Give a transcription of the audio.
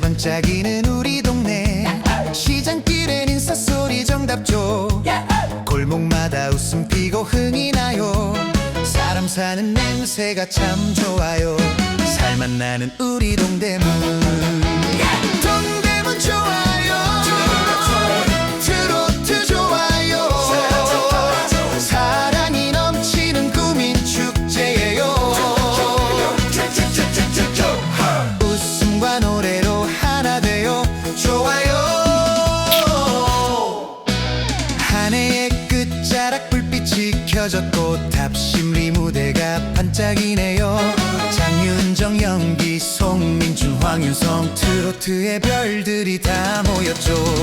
반짝이는 우리 동네. 시장길엔 인사소리 정답죠 골목마다 웃음 피고 흥이 나요. 사람 사는 냄새가 참 좋아요. 살맛 나는 우리 동대문 켜졌고 답심리 무대가 반짝이네요. 장윤정 연기 송민준 황윤성 트로트의 별들이 다 모였죠